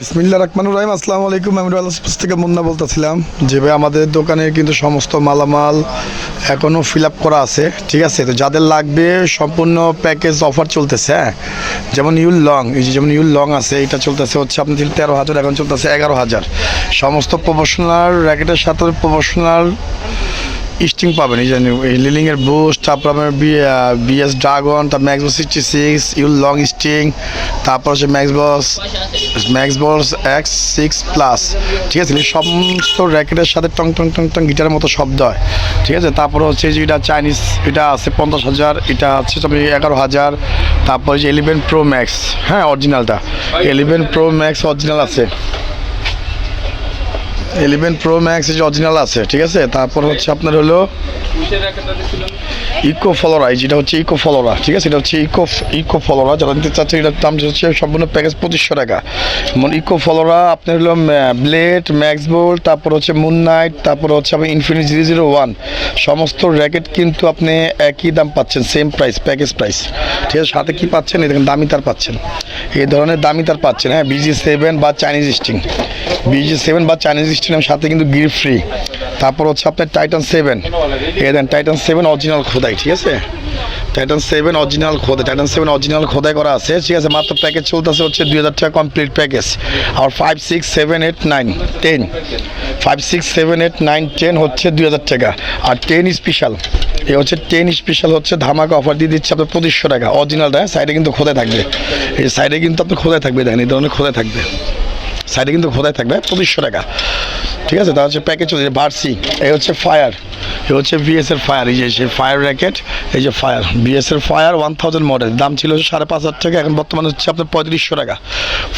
বিসমিল্লা রহমান রহিম, আসসালামু আলাইকুম। আমি রয়্যাল স্পোর্টস থেকে মুন্না বলতেছিলাম যে ভাই, আমাদের দোকানে কিন্তু সমস্ত মালামাল এখনও ফিল করা আছে, ঠিক আছে? তো যাদের লাগবে সম্পূর্ণ প্যাকেজ অফার চলতেছে হ্যাঁ? যেমন ইউল লং এই যে যেমন ইউল লং আছে, এটা চলতেছে হচ্ছে আপনি তেরো হাজার, এখন চলতেছে এগারো হাজার। সমস্ত প্রফেশনাল র্যাকেটের সাথে প্রফেশনাল স্টিং পাবেন, এই জানি এই লিলিংয়ের বুস্ট তারপর আপনার বিএস ড্রাগন তারপর ম্যাক্স বস সিক্সটি সিক্স ইউল লং স্টিং তারপর হচ্ছে max boss max boss X six plus ঠিক আছে? সমস্ত র্যাকেটের সাথে টং টং টং টং গিটারের মতো শব্দ হয়, ঠিক আছে? তারপর হচ্ছে যে এটা চাইনিজ এটা আছে পঞ্চাশ হাজার, এটা হচ্ছে আপনি এগারো হাজার, তারপর যে ইলেভেন প্রো ম্যাক্স হ্যাঁ অরিজিনালটা ইলেভেন প্রো ম্যাক্স অরিজিনাল আছে। ইলেভেন প্রো ম্যাক্স যে অরিজিনাল আছে, ঠিক আছে? তারপর হচ্ছে আপনার হলো ইকো ফলোরা যেটা হচ্ছে ইকো ফলোরা ঠিক আছে? এটা হচ্ছে ইকো ইকো ফলোরা যারা নিতে চাচ্ছে এটার দাম হচ্ছে সম্পূর্ণ প্যাকেজ পঁচিশশো টাকা। যেমন ইকো ফলোরা আপনার হলো ব্লেড ম্যাক্স বোল্ট তারপর হচ্ছে মুন নাইট তারপর হচ্ছে আপনি ইনফিনিট জিরো জিরো ওয়ান সমস্ত র্যাকেট কিন্তু আপনি একই দাম পাচ্ছেন সেম প্রাইস প্যাকেজ প্রাইস ঠিক আছে? সাথে কি পাচ্ছেন? এই দেখেন, দামি তার পাচ্ছেন। এই ধরনের দামি তার পাচ্ছেন হ্যাঁ? বিজি সেভেন বা চাইনিজ স্টিং বিজি সেভেন বা চাইনিজ স্টিং সাথে কিন্তু গির ফ্রি। তারপর হচ্ছে আপনার Titan seven A then Titan seven original খোদাই, ঠিক আছে? টাইটান সেভেন অরিজিনাল খোদাই টাইটান সেভেন অরিজিনাল খোদাই করা আছে, ঠিক আছে? মাত্র প্যাকেজ চলতেছে হচ্ছে দুই হাজার টাকা কমপ্লিট প্যাকেজ আর five six seven eight nine ten five six seven eight nine ten হচ্ছে দুই হাজার টাকা। আর টেন স্পেশাল এ হচ্ছে টেন স্পেশাল হচ্ছে ধামাকা অফার দিয়ে দিচ্ছে আপনার পঁচিশশো টাকা। অরিজিনালটা সাইডে কিন্তু খোদাই থাকবে। এই সাইডে কিন্তু আপনার খোদাই থাকবে দেখেন এই ধরনের খোদাই থাকবে। সাইডে কিন্তু খোদাই থাকবে, পঁচিশশো টাকা। ঠিক আছে? তার হচ্ছে প্যাকেজ হচ্ছে ভার্সি এই হচ্ছে ফায়ার এ হচ্ছে বিএস এর ফায়ার, এই যে, সেই ফায়ার র্যাকেট এই যে ফায়ার বিএস এর ফায়ার ওয়ান থাউজেন্ড মডেল দাম ছিল সাড়ে পাঁচ হাজার টাকা, এখন বর্তমানে হচ্ছে আপনার পঁয়ত্রিশশো টাকা।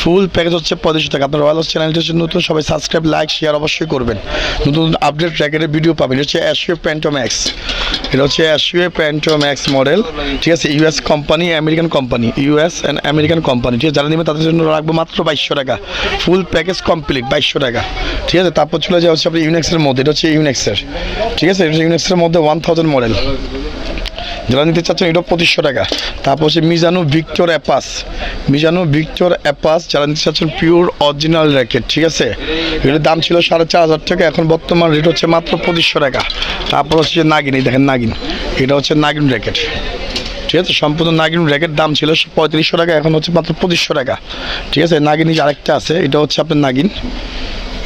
ফুল প্যাকেজ হচ্ছে পঁয়ত্রিশশো টাকা। আপনার রয়্যাল চ্যানেলটি হচ্ছে নতুন, সবাই সাবস্ক্রাইব লাইক শেয়ার অবশ্যই করবেন। নতুন আপডেট র্যাকেটের ভিডিও পাবেন। হচ্ছে অ্যাশিও প্যান্টোম্যাক্স এটা হচ্ছে অ্যাশিওয়ে প্যান্টো ম্যাক্স মডেল ঠিক আছে? US company American company US and American company ঠিক আছে? যারা নেবে তাদের জন্য রাখব মাত্র বাইশশো টাকা। ফুল প্যাকেজ কমপ্লিট বাইশশো টাকা। ঠিক আছে? তারপর চলে যাওয়া হচ্ছে আপনার ইউনেক্সের মধ্যে, এটা হচ্ছে ইউনেক্সের ঠিক আছে? ইউনেক্সের মধ্যে ওয়ান থাউজেন্ড মডেল যারা নিতে চাচ্ছেন এটা পঁচিশশো টাকা। তারপর হচ্ছে মিজানু ভিক্টর অ্যাপাস। মিজানু ভিক্টর অ্যাপাস, যারা নিতে চাচ্ছেন, পিওর অরিজিনাল র্যাকেট, ঠিক আছে? এটার দাম ছিল সাড়ে চার হাজার টাকা, এখন বর্তমান রেট হচ্ছে মাত্র পঁচিশশো টাকা। তারপর হচ্ছে নাগিন এই দেখেন নাগিন। এটা হচ্ছে নাগিন র্যাকেট। ঠিক আছে? সম্পূর্ণ নাগিন র্যাকেট দাম ছিল পঁয়ত্রিশশো টাকা, এখন হচ্ছে মাত্র পঁচিশশো টাকা। ঠিক আছে? নাগিন আরেকটা আছে, এটা হচ্ছে আপনার নাগিন।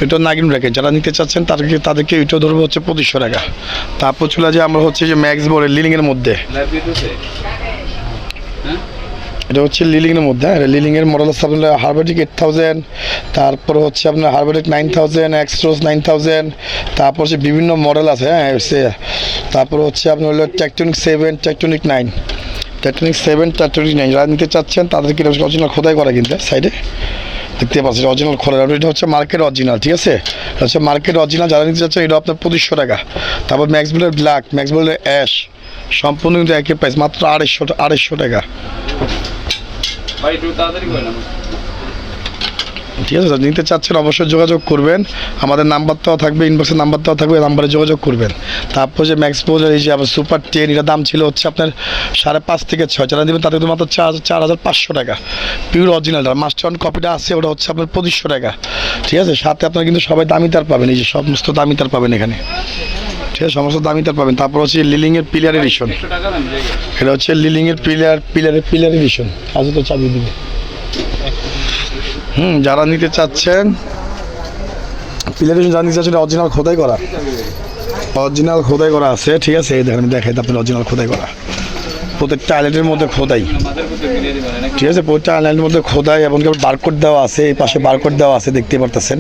এটা নাগিন র্যাকেট যারা নিতে চাচ্ছেন তাদেরকে তাদেরকে এটা ধরবো হচ্ছে পঁচিশশো টাকা। তারপর চলে যে আমরা হচ্ছে যে ম্যাক্স বলে লিলিংয়ের মধ্যে। এটা হচ্ছে লিলিংয়ের মধ্যে হ্যাঁ লিলিংয়ের মডেল হচ্ছে আপনার হারবেটিক এইট থাউজেন্ড তারপর হচ্ছে আপনার হারবেটিক nine thousand Astrox nine thousand তারপর হচ্ছে বিভিন্ন মডেল আছে হ্যাঁ হচ্ছে তারপর হচ্ছে আপনার হলো tectonic seven tectonic nine tectonic seven tectonic nine যারা নিতে চাচ্ছেন তাদেরকে অরিজিনাল খোদাই করা কিন্তু সাইডে দেখতে পাচ্ছেন অরিজিনাল খোলা এটা হচ্ছে মার্কেট অরিজিনাল ঠিক আছে? হচ্ছে মার্কেট অরিজিনাল যারা নিতে চাচ্ছেন, এটা আপনার পঁচিশশো টাকা। তারপর ম্যাক্স বোলের ব্ল্যাক ম্যাক্স বোলের অ্যাশ সম্পূর্ণ কিন্তু একই প্রাইস মাত্র আড়াইশো আড়াইশো টাকা। ভাই, একটু তাড়াতাড়ি করে ঠিক আছে নিতে চাচ্ছেন অবশ্যই যোগাযোগ করবেন। আমাদের নাম্বারটাও থাকবে ইনবক্সের নাম্বারটাও থাকবে নাম্বারে যোগাযোগ করবেন। তারপর যে ম্যাক্স বোঝার এই যে আবার সুপার টেন এটার দাম ছিল হচ্ছে আপনার সাড়ে পাঁচ থেকে ছয়। যারা দেবেন তাতে মাত্র চার চার হাজার পাঁচশো টাকা। পিওর অরিজিনালটা মাস্টার ওয়ান কপিটা আছে, ওটা হচ্ছে আপনার পঁচিশশো টাকা। ঠিক আছে, সাথে আপনার কিন্তু সবাই দামি তার পাবেন, এই যে সমস্ত দামি তার পাবেন এখানে। ঠিক আছে, সমস্ত দামি তার পাবেন। তারপর হচ্ছে লিলিংয়ের পিলার এডিশন এটা হচ্ছে লিলিংয়ের পিলার পিলারের পিলার এডিশন আজ তো চাবি দিবে। হুম, যারা নিতে চাচ্ছেন প্লেটেশন যারা নিতে চাচ্ছেন অরিজিনাল খোদাই করা। অরিজিনাল খোদাই করা আছে, ঠিক আছে? এই দেখেন, আমি দেখাই আপনার অরিজিনাল খোদাই করা। প্রত্যেকটা আইল্যান্ডের মধ্যে খোদাই। ঠিক আছে প্রত্যেকটা আইল্যান্ডের মধ্যে খোদাই এবং বারকোড দেওয়া আছে, এই পাশে বারকোড দেওয়া আছে দেখতে পারতেছেন।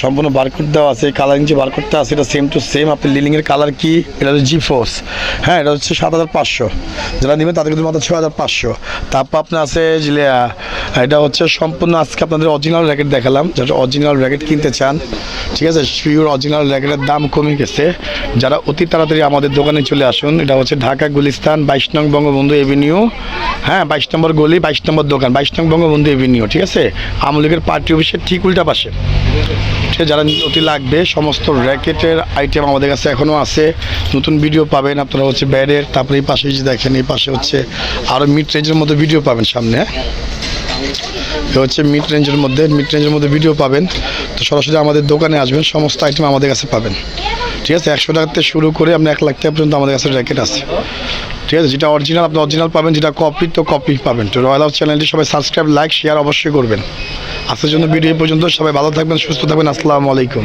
সম্পূর্ণ বারকোড দেওয়া আছে কালারিং যে বারকোডটা আছে, এটা সেম টু সেম আপনি লিলিংয়ের কালার কি? এটা হচ্ছে জি ফোর্স হ্যাঁ এটা হচ্ছে সাত হাজার পাঁচশো। যারা নেবেন, তাদের কিন্তু মাত্র ছ হাজার পাঁচশো। তারপর আপনার আছে এটা হচ্ছে সম্পূর্ণ আজকে আপনাদের অরিজিনাল র্যাকেট দেখালাম। যারা অরিজিনাল র্যাকেট কিনতে চান, ঠিক আছে পিওর অরিজিনাল র্যাকেটের দাম কমে গেছে। যারা অতি তাড়াতাড়ি আমাদের দোকানে চলে আসুন, এটা হচ্ছে ঢাকা, গুলিস্তান, বাইশ নং বঙ্গবন্ধু এভিনিউ হ্যাঁ বাইশ নম্বর গলি, বাইশ নম্বর দোকান, বাইশ নম্বর বঙ্গবন্ধু এভিনিউ, ঠিক আছে? আমলিগের পার্টি অফিসের ঠিক উল্টা পাশে। ঠিক যারা অতি লাগবে, সমস্ত র্যাকেটের আইটেম আমাদের কাছে এখনও আছে। নতুন ভিডিও পাবেন আপনারা হচ্ছে ব্যাডের তারপরে এই পাশে যে দেখেন, এই পাশে হচ্ছে আরও মিড রেঞ্জের মধ্যে ভিডিও পাবেন সামনে হ্যাঁ? হচ্ছে মিড রেঞ্জের মধ্যে মিড রেঞ্জের মধ্যে ভিডিও পাবেন। তো সরাসরি আমাদের দোকানে আসবেন, সমস্ত আইটেম আমাদের কাছে পাবেন। ঠিক আছে? একশো টাকা থেকে শুরু করে আপনি এক লাখ টাকা পর্যন্ত আমাদের কাছে র্যাকেট আছে। ঠিক আছে? যেটা অরিজিনাল আপনি অরিজিনাল পাবেন, যেটা কপি তো কপি পাবেন। তো রয়্যাল হাউস চ্যানেলটি সবাই সাবস্ক্রাইব লাইক শেয়ার অবশ্যই করবেন। আজকের জন্য ভিডিও পর্যন্ত। সবাই ভালো থাকবেন, সুস্থ থাকবেন। আসসালামু আলাইকুম।